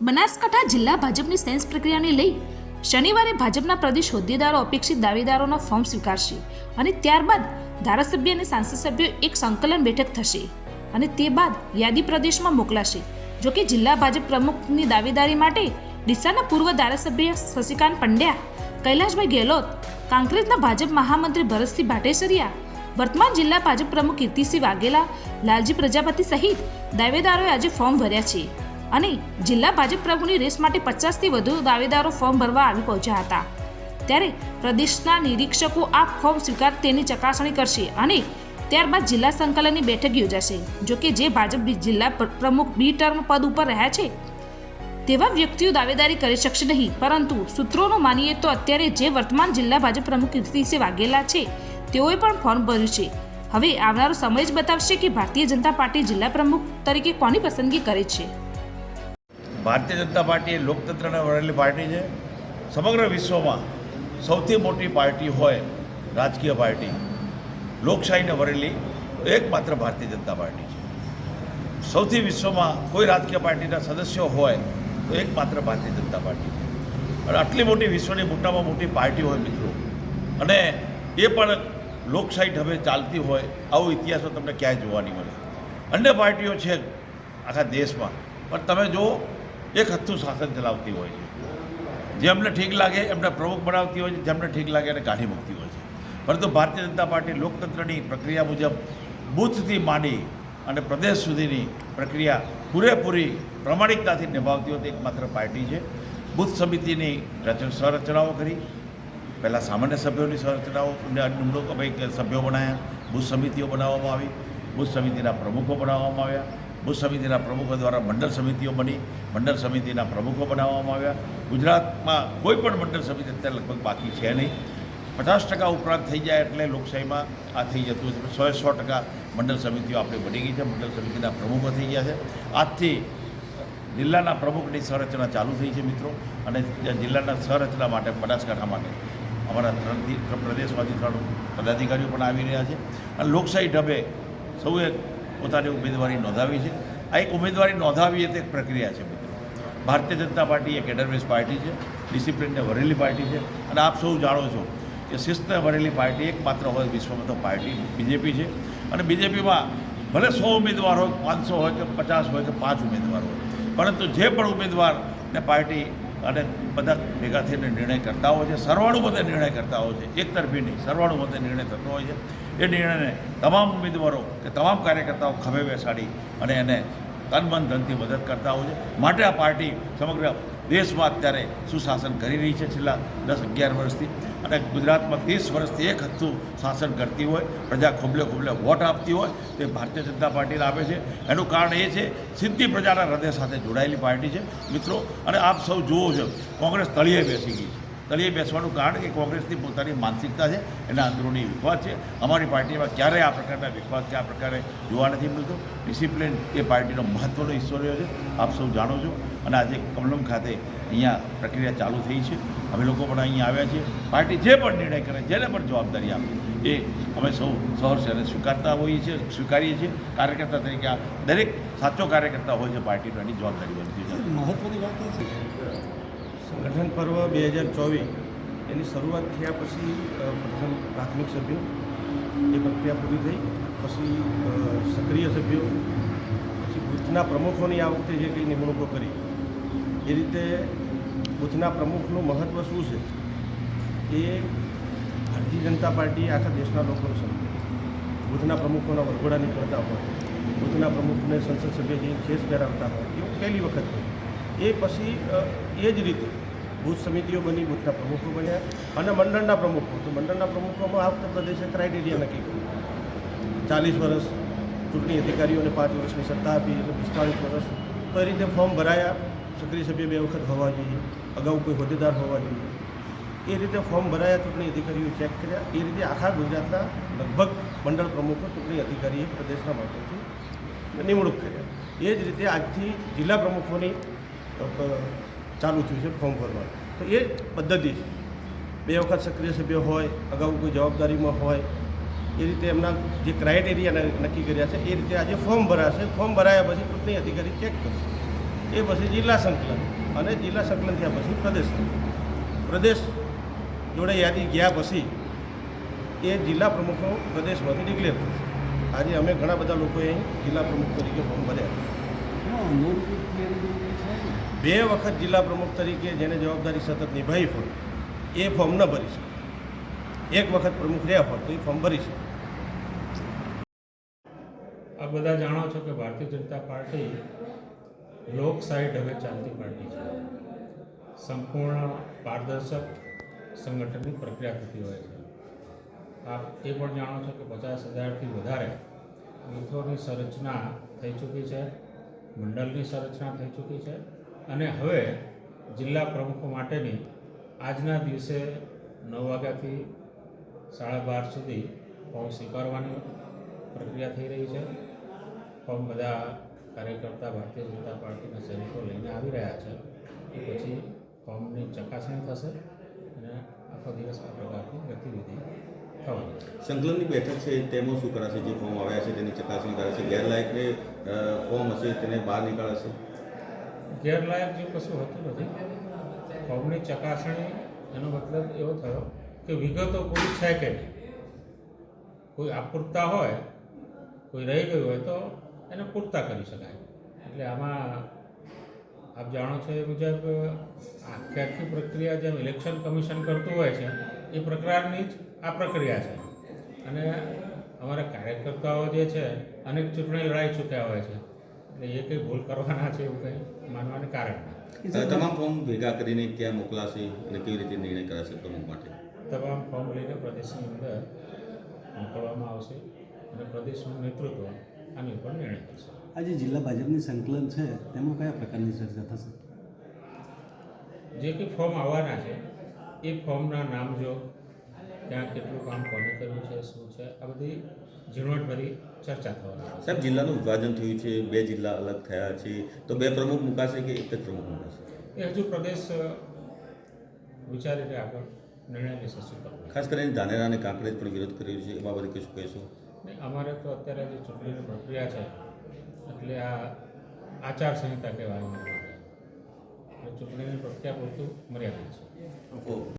બનાસકાંઠા જિલ્લા ભાજપની સેન્સ પ્રક્રિયાને લઈ શનિવારે ભાજપના પ્રદેશ હોદ્દેદારો, અપેક્ષિત દાવેદારોના ફોર્મ સ્વીકારશે અને ત્યારબાદ ધારાસભ્ય અને સાંસદ સભ્યો એક સંકલન બેઠક થશે અને તે બાદ યાદી પ્રદેશમાં મોકલાશે. જોકે જિલ્લા ભાજપ પ્રમુખની દાવેદારી માટે ડીસાના પૂર્વ ધારાસભ્ય શશિકાંત પંડ્યા, કૈલાશભાઈ ગેહલોત, કાંકરેજના ભાજપ મહામંત્રી ભરતસિંહ ભાટેસરિયા, વર્તમાન જિલ્લા ભાજપ પ્રમુખ કીર્તિસિંહ વાઘેલા, લાલજી પ્રજાપતિ સહિત દાવેદારોએ આજે ફોર્મ ભર્યા છે. અને જિલ્લા ભાજપ પ્રમુખની રેસ માટે પચાસથી વધુ દાવેદારો ફોર્મ ભરવા આવી પહોંચ્યા હતા. ત્યારે પ્રદેશના નિરીક્ષકો આ ફોર્મ સ્વીકાર તેની ચકાસણી કરશે અને ત્યારબાદ જિલ્લા સંકલનની બેઠક યોજાશે. જોકે જે ભાજપ જિલ્લા પ્ર- પ્રમુખ બી ટર્મ પદ ઉપર રહ્યા છે, તેવા વ્યક્તિઓ દાવેદારી કરી શકશે નહીં. પરંતુ સૂત્રોનું માનીએ તો અત્યારે જે વર્તમાન જિલ્લા ભાજપ પ્રમુખ કીર્તિસિંહ વાઘેલા છે, તેઓએ પણ ફોર્મ ભર્યું છે. હવે આવનારો સમય જ બતાવશે કે ભારતીય જનતા પાર્ટી જિલ્લા પ્રમુખ તરીકે કોની પસંદગી કરે છે. ભારતીય જનતા પાર્ટી એ લોકતંત્રને વળેલી પાર્ટી છે. સમગ્ર વિશ્વમાં સૌથી મોટી પાર્ટી હોય રાજકીય પાર્ટી લોકશાહીને વરેલી એકમાત્ર ભારતીય જનતા પાર્ટી છે. સૌથી વિશ્વમાં કોઈ રાજકીય પાર્ટીના સદસ્યો હોય તો એકમાત્ર ભારતીય જનતા પાર્ટી છે. અને આટલી મોટી વિશ્વની મોટામાં મોટી પાર્ટી હોય મિત્રો. અને એ પણ લોકશાહી ઢબે ચાલતી હોય આવો ઇતિહાસો તમને ક્યાંય જોવા નહીં મળે. અન્ય પાર્ટીઓ છે આખા દેશમાં. પણ તમે જુઓ એક હથ્થું શાસન ચલાવતી હોય છે. જેમને ઠીક લાગે, એમને પ્રમુખ બનાવતી હોય છે જેમને ઠીક લાગે એને કાઢી મૂકતી હોય છે. પરંતુ ભારતીય જનતા પાર્ટી લોકતંત્રની પ્રક્રિયા મુજબ બૂથથી માંડી અને પ્રદેશ સુધીની પ્રક્રિયા પૂરેપૂરી પ્રમાણિકતાથી નિભાવતી હોય તે એકમાત્ર પાર્ટી છે. બુથ સમિતિની રચના સંરચનાઓ કરી. પહેલાં સામાન્ય સભ્યોની સંરચનાઓ નિમણૂક સભ્યો બનાવ્યા બુથ સમિતિઓ બનાવવામાં આવી. બુથ સમિતિના પ્રમુખો બનાવવામાં આવ્યા. બૂથ સમિતિના પ્રમુખો દ્વારા મંડળ સમિતિઓ બની, મંડળ સમિતિના પ્રમુખો બનાવવામાં આવ્યા. ગુજરાતમાં કોઈ પણ મંડળ સમિતિ અત્યારે લગભગ બાકી છે નહીં. પચાસ ટકા ઉપરાંત થઈ જાય એટલે લોકશાહીમાં આ થઈ જતું છે. સો સો ટકા મંડળ સમિતિઓ આપણી બની ગઈ છે. મંડળ સમિતિના પ્રમુખો થઈ ગયા છે. આજથી જિલ્લાના પ્રમુખની સંરચના ચાલુ થઈ છે મિત્રો. અને જિલ્લાના સંરચના માટે બનાસકાંઠા માટે અમારા ત્રણથી ત્રણ પ્રદેશમાંથી ત્રણ પદાધિકારીઓ પણ આવી રહ્યા છે. અને લોકશાહી ઢબે સૌએ પોતાની ઉમેદવારી નોંધાવી છે. આ એક ઉમેદવારી નોંધાવી એ તે પ્રક્રિયા છે મિત્રો. ભારતીય જનતા પાર્ટી એક એડરવેસ પાર્ટી છે, ડિસિપ્લિનને વરેલી પાર્ટી છે અને આપ સૌ જાણો છો કે શિસ્તને વરેલી પાર્ટી એકમાત્ર હોય વિશ્વમાં તો પાર્ટી બીજેપી છે. અને બીજેપીમાં ભલે સો ઉમેદવાર હોય, પાંચસો હોય કે પચાસ હોય કે પાંચ ઉમેદવાર હોય, પરંતુ જે પણ ઉમેદવારને પાર્ટી અને બધા ભેગા થઈને નિર્ણય કરતા હોય છે. સર્વાનુમતે નિર્ણય કરતા હોય છે. એક તરફી નહીં સર્વાનુમતે નિર્ણય થતો હોય છે. એ નિર્ણયને તમામ ઉમેદવારો કે તમામ કાર્યકર્તાઓ ખભે બેસાડી અને એને તન મન ધનથી મદદ કરતા હોય છે. માટે આ પાર્ટી સમગ્ર દેશમાં અત્યારે સુશાસન કરી રહી છે છેલ્લા દસ અગિયાર વર્ષથી. અને ગુજરાતમાં ત્રીસ વર્ષથી એક હથ્થું શાસન કરતી હોય, પ્રજા ખોબલે ખોબલે વોટ આપતી હોય, તે ભારતીય જનતા પાર્ટીને આપે છે. એનું કારણ એ છે સીધી પ્રજાના હૃદય સાથે જોડાયેલી પાર્ટી છે. મિત્રો, અને આપ સૌ જુઓ છો, કોંગ્રેસ તળિયે બેસી ગઈ છે. તળિયે બેસવાનું કારણ કે કોંગ્રેસની પોતાની માનસિકતા છે, એના અંદરૂની વિખવાદ છે. અમારી પાર્ટીમાં ક્યારેય આ પ્રકારના વિખવાદ કે આ પ્રકારે જોવા નથી મળતો. ડિસિપ્લિન એ પાર્ટીનો મહત્ત્વનો હિસ્સો રહ્યો છે, આપ સૌ જાણો છો. અને આજે કમલમ ખાતે અહીંયા પ્રક્રિયા ચાલુ થઈ છે. અમે લોકો પણ અહીંયા આવ્યા છીએ. પાર્ટી જે પણ નિર્ણય કરે, જેને પણ જવાબદારી આપે, એ અમે સૌ સહર્ષ એને સ્વીકારતા હોઈએ છીએ, સ્વીકારીએ છીએ. કાર્યકર્તા તરીકે આ દરેક સાચો કાર્યકર્તા હોય છે, પાર્ટીનો એની જવાબદારી બનતી છે મહત્વની વાત એ છે સંગઠન પર્વ બે હજાર ચોવીસ, એની શરૂઆત થયા પછી પ્રથમ પ્રાથમિક સભ્યો એ પ્રક્રિયા પૂરી થઈ, પછી સક્રિય સભ્યો, પછી બુથના પ્રમુખોની આ વખતે જે કંઈ નિમણૂકો કરી, એ રીતે બુથના પ્રમુખનું મહત્ત્વ શું છે? એ ભારતીય જનતા પાર્ટી આખા દેશના લોકોને સમજે બુથના પ્રમુખોના વરઘોડા નીકળતા હોય, બુથના પ્રમુખને સંસદ સભ્ય જઈને ખેસ પહેરાવતા હોય, એવું પહેલી વખત એ પછી એ જ રીતે બૂથ સમિતિઓ બની બૂથના પ્રમુખો બન્યા અને મંડળના પ્રમુખો. તો મંડળના પ્રમુખોમાં આ વખતે પ્રદેશે ક્રાઇટેરિયા નક્કી કર્યું ચાલીસ વર્ષ ચૂંટણી અધિકારીઓને પાંચ વર્ષની સત્તા આપી એટલે પિસ્તાળીસ વર્ષ તો એ રીતે ફોર્મ ભરાયા? સક્રિય સભ્ય બે વખત હોવા જોઈએ, અગાઉ કોઈ હોદ્દેદાર હોવા જોઈએ. એ રીતે ફોર્મ ભરાયા, ચૂંટણી અધિકારીઓ ચેક કર્યા. એ રીતે આખા ગુજરાતના લગભગ મંડળ પ્રમુખો, ચૂંટણી અધિકારીએ પ્રદેશના માધ્યમથી નિમણૂક કર્યા. એ જ રીતે આજથી જિલ્લા પ્રમુખોની ચાલુ થયું છે ફોર્મ ભરવાનું. તો એ પદ્ધતિ છે. બે વખત સક્રિય સભ્ય હોય, અગાઉ કોઈ જવાબદારીમાં હોય, એ રીતે એમના જે ક્રાઇટેરિયા નક્કી કર્યા છે, એ રીતે આજે ફોર્મ ભરાશે. ફોર્મ ભરાયા પછી ચૂંટણી અધિકારી ચેક કરશે. એ પછી જિલ્લા સંકલન અને જિલ્લા સંકલન થયા પછી પ્રદેશ પ્રદેશ જોડે યાદી ગયા પછી એ જિલ્લા પ્રમુખો પ્રદેશમાંથી ડિક્લેર થશે આજે અમે ઘણા બધા લોકોએ જિલ્લા પ્રમુખ તરીકે ફોર્મ ભર્યા બે વખત જિલ્લા પ્રમુખ તરીકે જેને જવાબદારી સતત નિભાવી હોય, એ ફોર્મ ન ભરી શકે. એક વખત પ્રમુખ રહ્યા હોય તો એ ફોર્મ ભરી શકે. આ બધા જાણો છો કે ભારતીય જનતા પાર્ટી લોક સાઈડ હવે ચાલતી પાર્ટી છે. સંપૂર્ણ પારદર્શક સંગઠનની પ્રક્રિયા થતી હોય છે. આપ એ પણ જાણો છો કે પચાસ હજારથી વધારે બૂથોની સંરચના થઈ ચૂકી છે, મંડળની સંરચના થઈ ચૂકી છે. અને હવે જિલ્લા પ્રમુખો માટેની આજના દિવસે નવ વાગ્યાથી સાડા બાર સુધી ફોર્મ સ્વીકારવાની પ્રક્રિયા થઈ રહી છે. ફોર્મ બધા કાર્યકર્તા ભારતીય જનતા પાર્ટીના સૈનિકો લઈને આવી રહ્યા છે. એ પછી ફોર્મની ચકાસણી થશે અને આખો દિવસ આ પ્રકારની ગતિવિધિ થવાની સંકલનની બેઠક છે, તેમાં શું કરાશે? જે ફોર્મ આવ્યા છે, તેની ચકાસણી કરાશે ગેરલાયકને ફોર્મ હશે, તેને બહાર નીકાળશે? ગેરલાયક જે કશું હોતું નથી. ફોર્મની ચકાસણી, એનો મતલબ એવો થયો કે વિગતો કોઈ છે કે નહીં. કોઈ અપૂરતા હોય, કોઈ રહી ગયું હોય તો એને પૂરતા કરી શકાય. એટલે આમાં આપ જાણો છો એ મુજબ આખી આખી પ્રક્રિયા જેમ ઇલેક્શન કમિશન કરતું હોય છે, એ પ્રકારની જ આ પ્રક્રિયા છે. અને અમારા કાર્યકર્તાઓ જે છે, અનેક ચૂંટણી લડાઈ ચૂક્યા હોય છે. એટલે એ કંઈ ભૂલ કરવાના છે એવું કંઈ માનવાનું કારણ તમામ ફોર્મ ભેગા કરીને ક્યાં મોકલાશે અને કેવી રીતે નિર્ણય કરાશે પ્રમુખ માટે? તમામ ફોર્મ લઈને પ્રદેશની અંદર મોકલવામાં આવશે અને પ્રદેશનું નેતૃત્વ આની ઉપર નિર્ણય કરશે આજે જિલ્લા ભાજપની સંકલન છે તેમાં કયા પ્રકારની ચર્ચા થશે? જે કંઈ ફોર્મ આવવાના છે એ ફોર્મના નામ જો ત્યાં કેટલું કામ કોને કર્યું છે શું છે આ બધી ઝીણવટભરી ચર્ચા થવાની સાહેબ જિલ્લાનું વિભાજન થયું છે બે જિલ્લા અલગ થયા છે. તો બે પ્રમુખ મુકાશે કે એક જ પ્રમુખ મુકાશે? એ હજુ પ્રદેશ વિચારીને આગળ નિર્ણય લેશે શું કરવું ખાસ કરીને ધાનેરા અને કાંકરેજ પણ વિરોધ કર્યો છે. એ બાબતે કશું કહેશો? નહીં અમારે તો અત્યારે જે ચૂંટણીની પ્રક્રિયા છે એટલે આ આચારસંહિતા કહેવાય ચૂંટણીની પ્રક્રિયા પૂરતું મર્યાદિત છે.